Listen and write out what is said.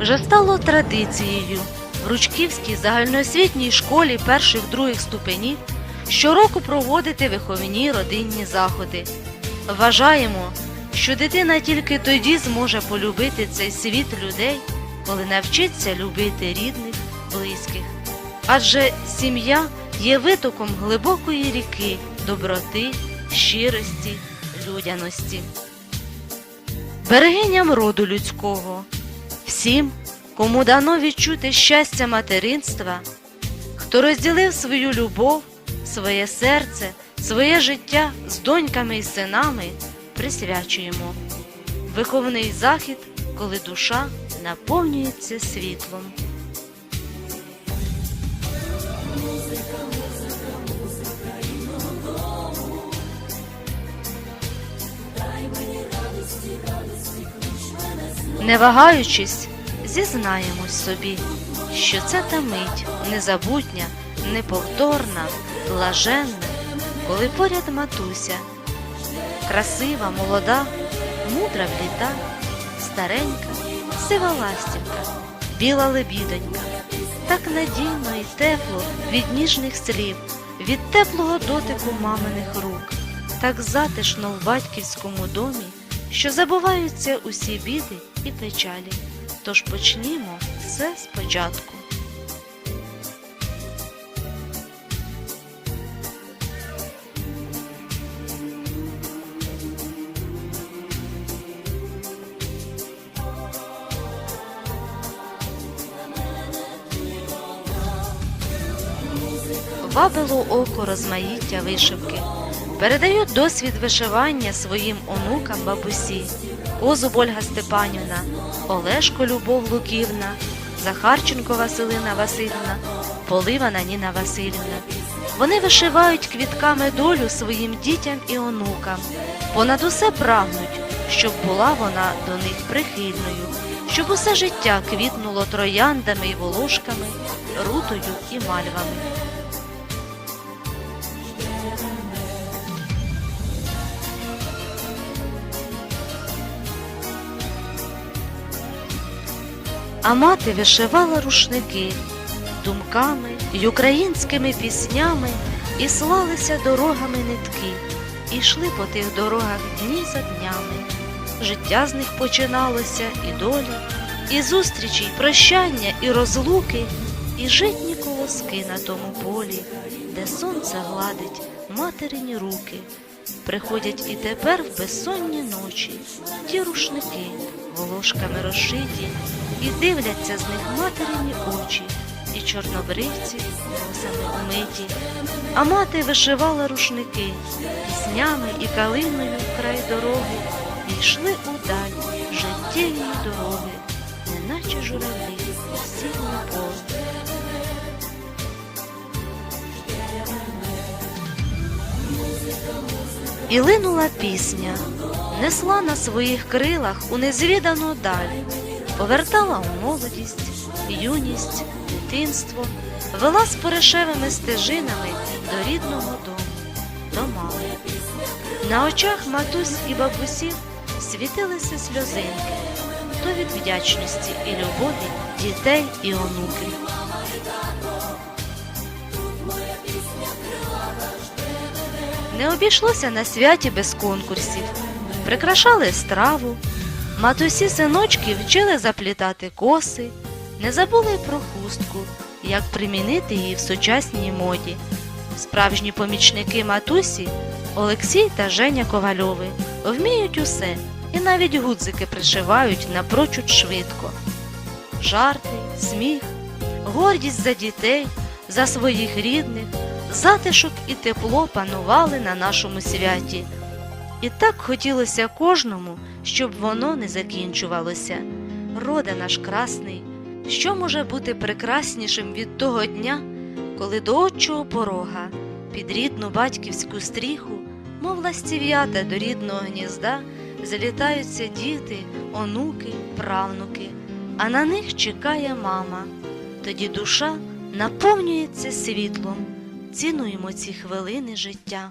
Вже стало традицією в Ручківській загальноосвітній школі перших других ступенів щороку проводити виховні родинні заходи. Вважаємо, що дитина тільки тоді зможе полюбити цей світ людей, коли навчиться любити рідних, близьких. Адже сім'я є витоком глибокої ріки доброти, щирості, людяності. Берегиням роду людського, всім, кому дано відчути щастя материнства, хто розділив свою любов, своє серце, своє життя з доньками і синами, присвячуємо. Виховний захід, коли душа наповнюється світлом. Не вагаючись, зізнаємось собі, що це та мить незабутня, неповторна, блаженна, коли поряд матуся, красива, молода, мудра в літа, старенька, сива ластівка, біла лебідонька, так надійно і тепло від ніжних слів, від теплого дотику маминих рук, так затишно в батьківському домі, що забуваються усі біди і печалі. Тож почнімо все спочатку. Вабило око розмаїття вишивки, передають досвід вишивання своїм онукам бабусі, Козуб Ольга Степанівна, Олешко Любов Луківна, Захарченко Василина Васильівна, Поливана Ніна Васильівна. Вони вишивають квітками долю своїм дітям і онукам. Понад усе прагнуть, щоб була вона до них прихильною, щоб усе життя квітнуло трояндами і волошками, рутою і мальвами. А мати вишивала рушники думками й українськими піснями, і слалися дорогами нитки, і йшли по тих дорогах дні за днями. Життя з них починалося і доля, і зустрічі, й прощання, і розлуки, і житні колоски на тому полі, де сонце гладить материні руки. Приходять і тепер в безсонні ночі ті рушники волошками розшиті, і дивляться з них материні очі, і чорнобривці косами умиті. А мати вишивала рушники піснями і калиною вкрай дороги, і йшли удаль життєві дороги, неначе журавлі всі на поле. І линула пісня, несла на своїх крилах у незвідану даль, повертала у молодість, юність, дитинство, вела з поришевими стежинами до рідного дому, до мами. На очах матусь і бабусів світилися сльозинки, то від вдячності і любові дітей і онуків. Не обійшлося на святі без конкурсів. Прикрашали страву, матусі синочки вчили заплітати коси, не забули про хустку, як примінити її в сучасній моді. Справжні помічники матусі Олексій та Женя Ковальови вміють усе і навіть гудзики пришивають напрочуд швидко. Жарти, сміх, гордість за дітей, за своїх рідних, затишок і тепло панували на нашому святі. І так хотілося кожному, щоб воно не закінчувалося. Роде наш красний, що може бути прекраснішим від того дня, коли до отчого порога під рідну батьківську стріху, мов ластів'ята до рідного гнізда, залітаються діти, онуки, правнуки, а на них чекає мама. Тоді душа наповнюється світлом. Цінуємо ці хвилини життя.